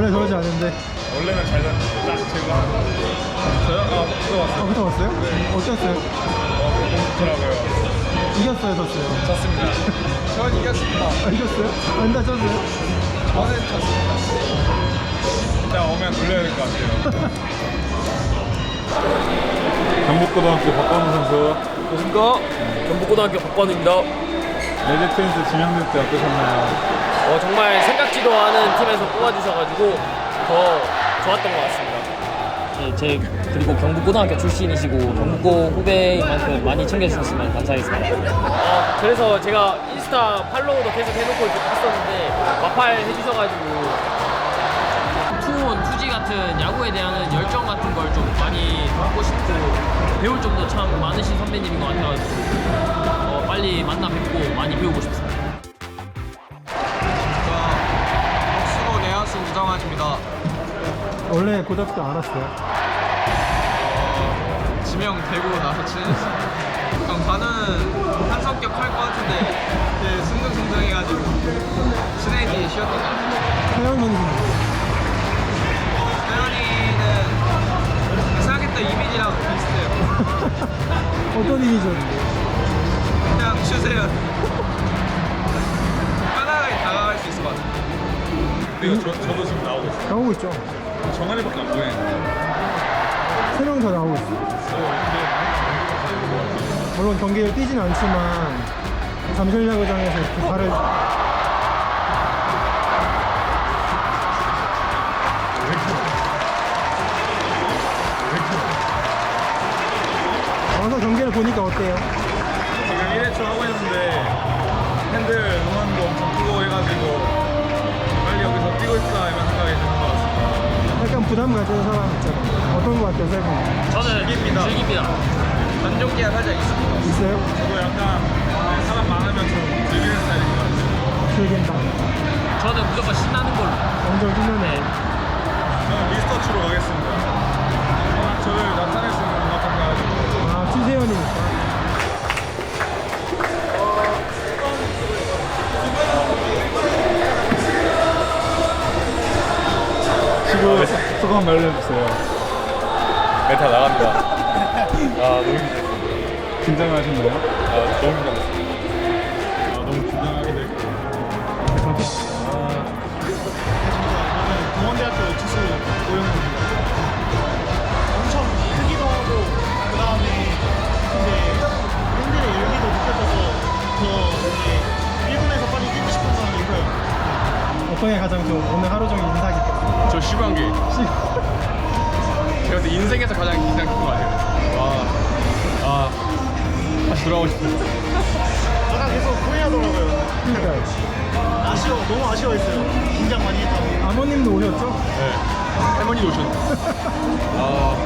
원래 저러지 않은데. 원래는 잘 잤는데 딱 제가 저요? 아 붙어 아, 왔어요 붙어봤어요? 네. 어땠어요? 어 너무 좋더라고요 이겼어요, 졌어요? 졌습니다 전 이겼습니다 아, 이겼어요? 안 다쳤어요? 저는 졌습니다 일단 오면 돌려야 될 것 같아요 경북고등학교 박건우 선수 안녕하십니까 경북고등학교 박관우입니다 레드 트윈스 지명대 때 어떠셨나요? 어, 정말 생각지도 않은 팀에서 뽑아주셔가지고 더 좋았던 것 같습니다 네, 제 그리고 경북고등학교 출신이시고 경북고 후배인 만큼 많이 챙겨주셨으면 감사하겠습니다 어, 그래서 제가 인스타 팔로우도 계속 해놓고 이렇게 봤었는데 마팔 해주셔가지고 투원, 투지 같은 야구에 대한 열정 같은 걸 좀 많이 받고 싶고 배울 점도 참 많으신 선배님인 것 같아가지고 어, 빨리 만나 뵙고 많이 배우고 싶습니다. 원래 고등학교 알았어요? 지명 되고 나서 친해졌어요. 그럼 반은 한 성격 할것 같은데 되게 승승승승해가지고 친해지 쉬웠던 것 같아요. 태연 선수는 태연이는 생각했던 이미지랑 비슷해요. 어떤 이미지였는데? 그냥 주세요. 편하게 다가갈 수 있을 것 같아요. 근데 저, 저도 지금 나오고 있어요 나오고 있죠? 정한이밖에 안 보이는데 세명다 나오고 있어요. 물론 경기를 뛰진 않지만 잠실 야구장에서 이렇게 발을 와서 경기를 보니까 어때요? 지금 1회초 하고 있는데 팬들 응원도 엄청 크고 해가지고 빨리 여기서 뛰고 싶다 이런 생각이 드는 것 같습니다 약간 부담 가지는 사람 있잖아요. 어떤 것 같아요, 세 분? 저는 즐깁니다. 즐깁니다. 전종기가 살짝 있습니다. 있어요? 저도 약간 네, 사람 많으면 좀 즐기는 스타일인 것 같아요 즐긴다. 저는 무조건 신나는 걸로. 완전 신나네. 저는 미스터치로 가겠습니다 저를 나타낼 수 있는 음악 한번 가지고 아, 추세현이니까. 소감 알려주세요 메타 나갑니다 아 너무 힘들었어요 긴장하셨나요? 아 너무 긴장했어요 아 너무 긴장하게 됐고 동원대학교 투수 고영훈입니다. 엄청 크기도 하고 그 다음에 이제 팬들의 열기도 느껴져서 더 이제 1군에서 빨리 뛰고 싶은 마음이 커요. 어떤 게 가장 좀 오늘 하루 종일 인상? 저 시구한기. 제가 그때 인생에서 가장 인상 깊은 것 같아요. 와, 아, 다시 돌아오고 싶습니다. 아까 계속 후회하더라고요. 아쉬워, 너무 아쉬워했어요. 긴장 많이 했다고. 아버님도 오셨죠? 네. 할머니도 오셨는데. 아,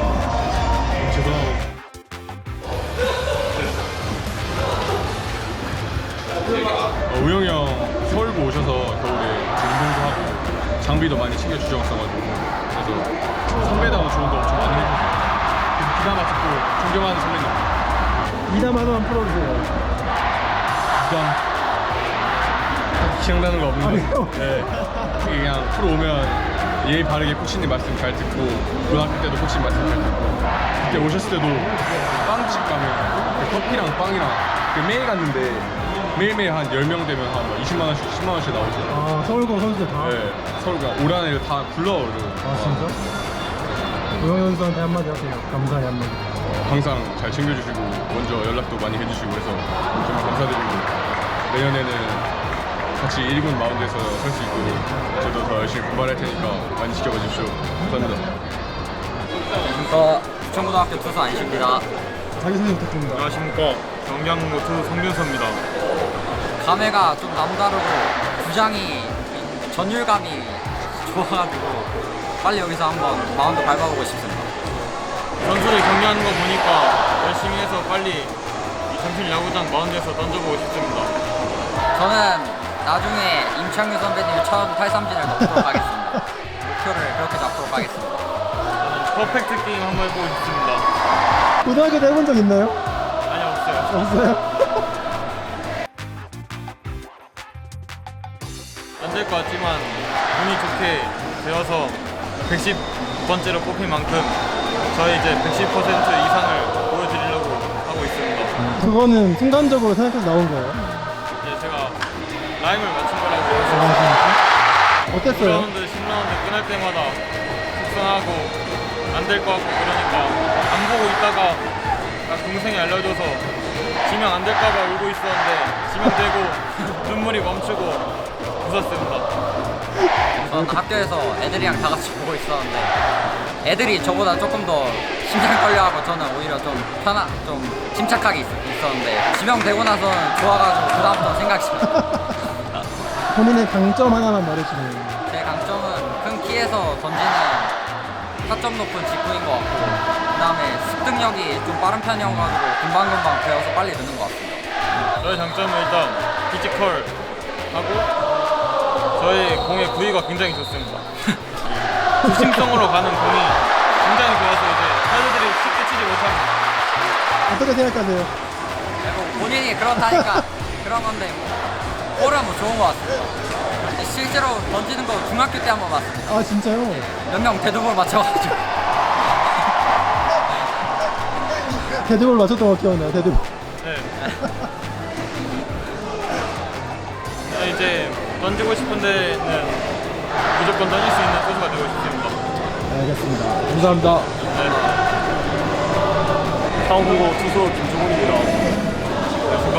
너무 죄송하고. 어, 우영이 형 서울고 오셔서 겨울에 장비도 많이 챙겨주셨어가지고 그래서 선배다운 조언도 엄청 많이. 그래서 기가 막히고 존경하는 선배님. 미담 하나만 풀어주세요. 부담 기억나는 거 없는 아니요. 거 네. 그냥 프로 오면 예의 바르게 코치님 말씀 잘 듣고 고등학교 때도 코치님 말씀 잘 듣고 그때 오셨을 때도 빵집 가면 그 커피랑 빵이랑 그 매일 갔는데 매일매일 한 10명 되면 한 20만 원씩 10만 원씩 나오잖아요 아, 서울고 선수들 다? 네. 서울 그냥 오라는 다 불러오고 아, 진짜? 우영 선수한테 한마디 하세요. 감사의 한마디. 항상 잘 챙겨주시고 먼저 연락도 많이 해주시고 해서 정말 감사드리고 내년에는 같이 1군 마운드에서 설 수 있도록 저도 더 열심히 분발할 테니까 많이 지켜봐 주십시오. 감사합니다. 안녕하십니까 부천고등학교 투수 안시입니다 자기 소개 부탁드립니다. 안녕하십니까 경량로 투 성균서입니다 감회가 좀 남다르고 부장이 전율감이 좋아가지고 빨리 여기서 한번 마운드 밟아보고 싶습니다. 선수들 경기하는 거 보니까 열심히 해서 빨리 이 잠실 야구장 마운드에서 던져보고 싶습니다. 저는 나중에 임창규 선배님 처음 탈삼진을 넣도록 하겠습니다. 목표를 그렇게 잡도록 하겠습니다. 퍼펙트 게임 한번 해보고 싶습니다. 고등학교 때 해본 적 있나요? 아니 없어요. 없어요? 것 같지만 운이 좋게 되어서 110번째로 뽑힌 만큼 저희 이제 110% 이상을 보여드리려고 하고 있습니다. 그거는 순간적으로 생각해서 나온 거예요. 이제 제가 라임을 맞춘 거라고 아, 해서 진짜? 어땠어요? 9라운드, 10라운드 끝날 때마다 속상하고 안 될 것 같고 그러니까 안 보고 있다가 나 동생이 알려줘서 지명 안 될까봐 울고 있었는데 지명 되고 눈물이 멈추고 웃었습니다. 저는 학교에서 애들이랑 다 같이 보고 있었는데 애들이 저보다 조금 더 심장 떨려하고 저는 오히려 좀 편한 좀 침착하게 있, 있었는데 지명되고 나서는 좋아가지고 그 다음부터 생각이 본인의 강점 하나만 말해주면. 제 강점은 큰 키에서 던지는 타점 높은 직구인 것 같고 그 다음에 습득력이 좀 빠른 편이어가지고 금방금방 배워서 빨리 느는 것 같습니다 저의 장점은 일단 피지컬 하고 저희 공의 부위가 굉장히 좋습니다. 중심성으로 가는 공이 굉장히 좋아서 이제 타자들이 쉽게 치지 못합니다. 어떻게 생각하세요? 그리고 본인이 그렇다니까 그런 건데 뭐 볼은 뭐 좋은 것 같습니다 근데 실제로 던지는 거 중학교 때 한번 봤습니다 아, 진짜요? 몇명 데드볼 맞춰가지고 데드볼 맞췄던 거 기억나요, 데드볼. 네. 네, 이제 던지고 싶은 데는 무조건 던질 수 있는 투수가 되고 싶습니다. 알겠습니다. 감사합니다. 상공고 투수 김종훈입니다. 투수가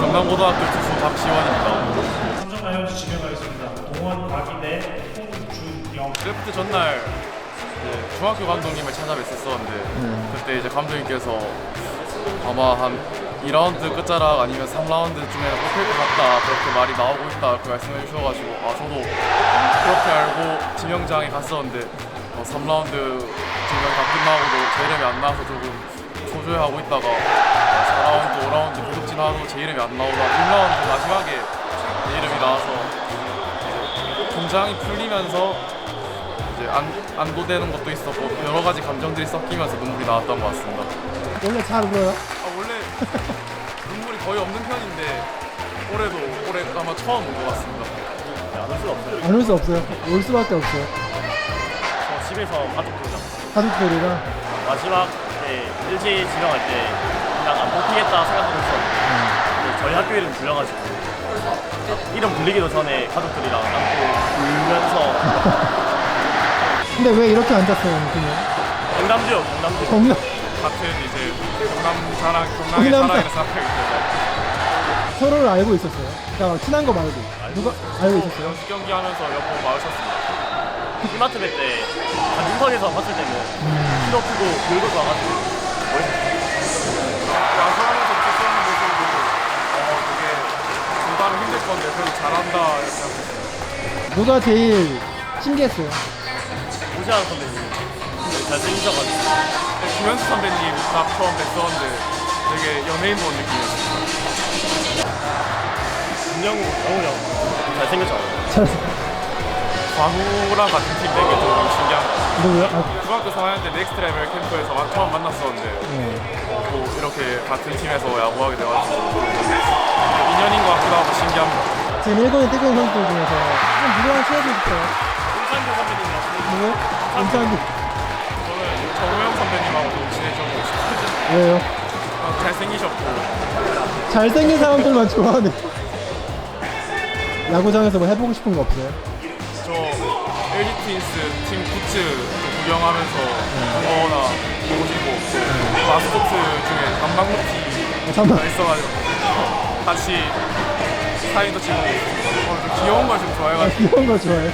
경남고등학교 투수 박시원입니다. 삼성 라이온즈 지명하겠습니다. 동원 박인혜 홍준영 드래프트 전날 이제 중학교 감독님을 찾아뵀었었는데 그때 이제 감독님께서 아마 한 2라운드 끝자락 아니면 3라운드 중에 뽑힐 것 같다. 그렇게 말이 나오고 있다. 그렇게 말씀해 주셔가지고 아 저도 그렇게 알고 지명장에 갔었는데 어, 3라운드 지명 다 끝나고도 제 이름이 안 나와서 조금 초조해하고 있다가 어, 4라운드, 5라운드 계속 지나도 제 이름이 안 나오다. 1라운드 마지막에 제 이름이 나와서 이제 긴장이 풀리면서 이제 안, 안도되는 것도 있었고 여러 가지 감정들이 섞이면서 눈물이 나왔던 것 같습니다. 원래 잘 울어요? 아, 원래 눈물이 거의 없는 편인데 올해도 올해 아마 처음 온 것 같습니다. 안울수 없어요. 울 수밖에 없어요. 저 집에서 가족들이랑 가족들이랑. 마지막 때 LG 지명할 때 그냥 안 뽑히겠다 생각하고 있었는데 근데 저희 학교 이름 불려가지고 이름 불리기도 전에 가족들이랑 안고 울면서 근데 왜 이렇게 앉았어요, 그냥? 경남지요 경남지 경남. 같은 이제 경남 자랑, 경남 경남의 자- 자랑이라 생각하기 때문에 서로를 알고 있었어요. 그러니까 친한 거 말고. 누가 알고 있었어요? 연습 경기 하면서 몇 번 마주쳤습니다. 이마트 뵐때 단중선에서 봤을 때는 키도 크고 물고 와가지고 야수하면서 투수하는 모습을 보고 어, 되게 중단은 힘들 건데 그래도 잘한다 이렇게 생각했어요. 누가 제일 신기했어요? 무시하는 선배님 잘생기셔가지고 김현수 선배님 딱 처음 뵀었는데 되게 연예인 본 느낌이었어요. 김영우 영우 형 잘생겼잖아요 잘. 광우랑 같은 팀 되게 좀 신기한 것 같아요. 누구요? 아, 중학교 4학년 때 넥스트 레벨 캠프에서 막 처음 만났었는데 네. 또 이렇게 같은 팀에서 야구하게 돼가지고 인연인 것 같기도 하고 신기합니다. 지금 일본에 뛰고 있는 선수들 중에서 좀 누구랑 친해지고 싶어요? 홍찬규 선배님이랑 누구? 임창기. 친해지고 싶어요. 왜요? 어, 잘생기셨고 잘생긴 사람들만 좋아하네. 야구장에서 뭐 해보고 싶은 거 없어요? 저 LG 트윈스 팀 굿즈 좀 구경하면서 그거나 보고 싶고 또 마스코트 중에 단방루티가 잠깐. 있어가지고 같이 사인도 찍고 어, 좀 귀여운 걸 좀 아, 좋아해가지고 귀여운 거 좋아해.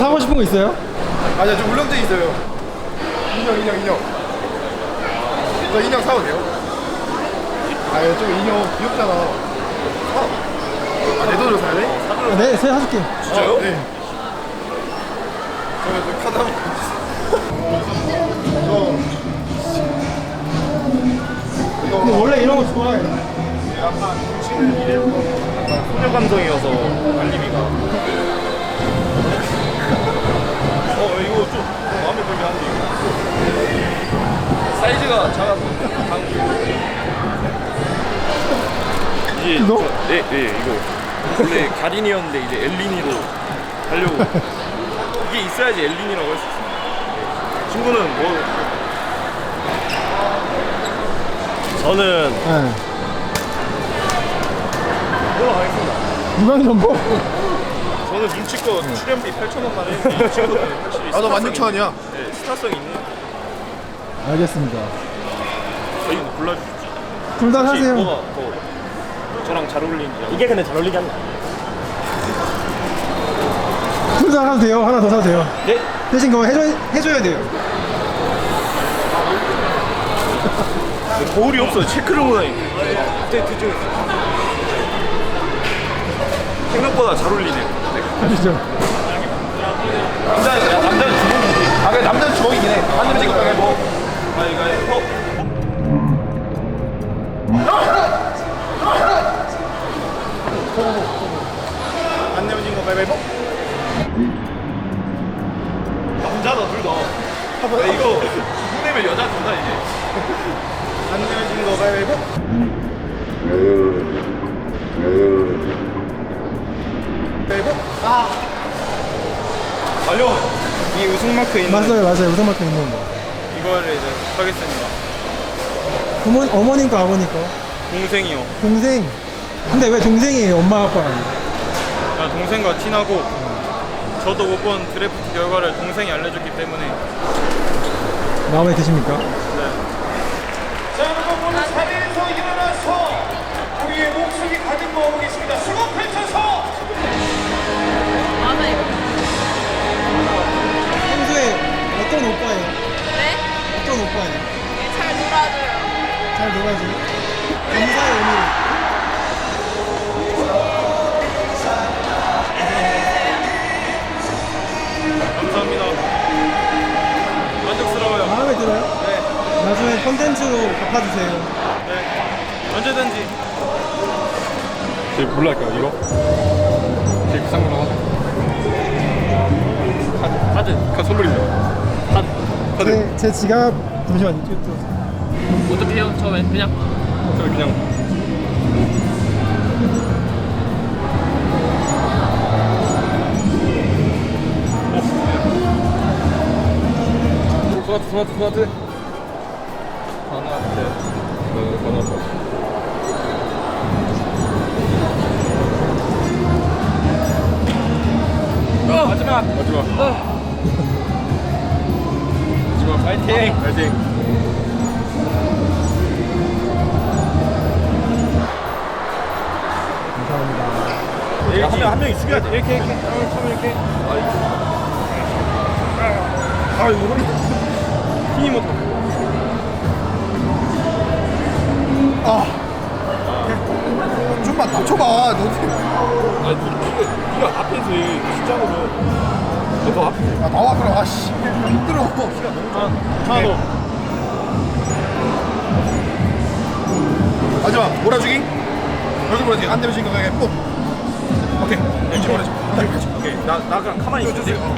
사고 싶은 거 있어요? 아니야 좀 울렁증 있어요 인형 인형 인형 저 인형 사도 돼요? 아니 좀 인형 귀엽잖아 아, 내 돈으로 사야 돼? 아, 네, 제가 사줄게. 진짜요? 네 그러면 저 카드 한번 이거 근데 원래 이런 거 좋아해. 소녀 감성이어서 알림이가. 어 이거 좀 마음에 들긴 한데 이거. 사이즈가 작아서 이게 이거? 저- 네, 네 이거 원래 가린이었는데 이제 엘리니로 하려고 이게 있어야지 엘리니라고 할 수 있습니다. 친구는 뭐 저는 네. 이걸로 가겠습니다. 무광 전보? 저는 눈치껏 출연비 8,000원만 했는데 이 친구는 확실히 나도 스타성이- 16,000원이야 네, 스타성이 있는 알겠습니다. 저희도 골라주시죠. 둘다 혹시 사세요. 뭐가 더 저랑 잘 어울리는지 이게 근데 잘 어울리지 않나? 둘 다 사도 돼요. 하나 더 사도 돼요. 네? 대신 그거 해줘, 해줘야 돼요. 거울이 없어 체크를 못 하니까 그때 뒤쪽에 생각보다 잘 어울리네요 아시죠? 남자, 남자는 주먹이지 아 그래 남자는 주먹이긴 해. 한점 찍어 가뭐. 아 이거 어? 안 내면 진거 가위바위보 남자다 둘다 야, 이거 내면 여자 된다 이제. 안 내면 진거 가위바위보 관련 이 우승마크 있는 맞아요, 맞아요. 우선마크 있는 거. 이거를 이제 하겠습니다. 부모, 어머님 거, 아버님 거. 동생이요. 동생. 근데 왜 동생이에요? 엄마, 아빠가 아니고. 그냥 동생과 친하고 저도 못 본 드래프트 결과를 동생이 알려줬기 때문에 마음에 드십니까? 자 여러분 오늘 4대에서 일어나서 우리의 목숨이 가득 모아보겠습니다 수고 펼쳐서 컨텐츠로 갚아주세요. 네. 언제든지 제일 뭘로 할까요 이거? 제일 비싼 걸로 하자 카드. 카드 선물입니다 카드 제, 제 지갑, 잠시만요. 이쪽 들어오세요. 어떻게 해요? 처음엔 그냥 저는 그냥 오, 소나트 소나트 소나트 네, 어, 마지막 마지막 마지막 파이팅 파이팅 감사합니다. 한명 한 명이 죽여야 돼 이렇게 이렇게 처음에 이렇게 아 이거 허리 힘이 못 좀만 낮춰봐. 너 아니 네가 네가 앞에서 이 진짜로. 너 앞에. 아, 나와 그럼 아 씨. 힘들어. 하나 더 마지막. 몰아주기? 여기 몰아주기. 안 내면 진거 가위바위보 오케이. 왠지 몰아주기 오케이. 나, 나 그냥 가만히 있을게 어.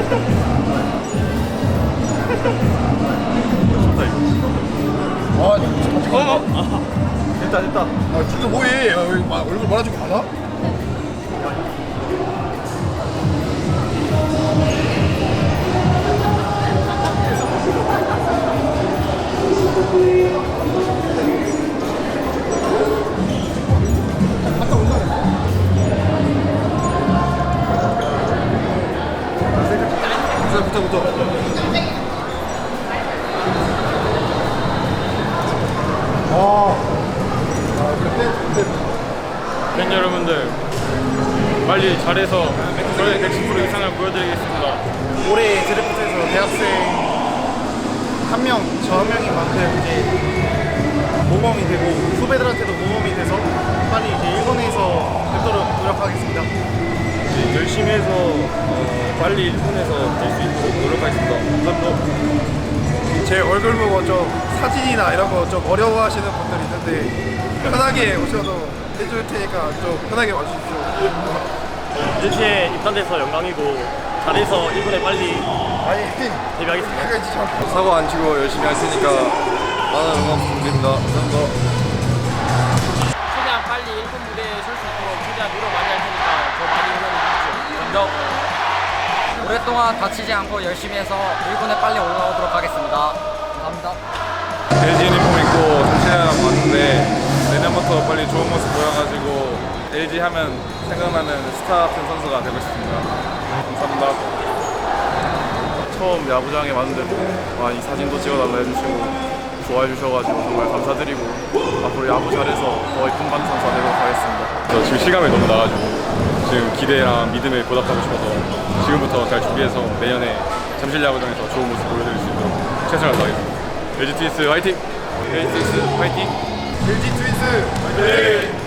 아 잠깐만 됐다 됐다. 아 진짜 뭐해? 아, 왜 마- 얼굴 몰아주기 많아? 저의 110% 이상을 보여드리겠습니다. 올해 드래프트에서 대학생 한 명, 저 한 명인 만큼 이제 모범이 되고 후배들한테도 모범이 돼서 빨리 이제 일본에서 뵙도록 노력하겠습니다. 열심히 해서 어, 빨리 일본에서 뛸수 있도록 노력하겠습니다. 감사합니다. 제 얼굴 보고 좀 사진이나 이런 거 좀 어려워하시는 분들이 있는데 편하게 오셔서 해줄 테니까 좀 편하게 와주십시오. LG에 입단돼서 영광이고 잘해서 1군에 빨리 아니, 데뷔하겠습니다. 참. 사고 안 치고 열심히 할 테니까 많은 응원 부탁드립니다. 감사합니다. 최대한 빨리 1군 무대에 설 수 있도록 최대한 노력 많이 할 테니까 더 많이 응원해 주십시오. 먼저 오랫동안 다치지 않고 열심히 해서 1군에 빨리 올라오도록 하겠습니다. 감사합니다. LG 유니폼 입고 정신이랑 왔는데 내년부터 빨리 좋은 모습 보여가지고 LG 하면 생각나는 스타 같은 선수가 되고 싶습니다. 감사합니다. 처음 야구장에 왔는데도 많이 사진도 찍어달라 해주시고 좋아해 주셔가지고 정말 감사드리고 앞으로 야구 잘해서 더 이쁜 반 선수가 되도록 하겠습니다. 저 지금 실감이 너무 나가지고 지금 기대랑 믿음에 보답하고 싶어서 지금부터 잘 준비해서 내년에 잠실 야구장에서 좋은 모습 보여드릴 수 있도록 최선을 다하겠습니다. LG 트윈스 화이팅! LG 트윈스 화이팅! LG 트윈스!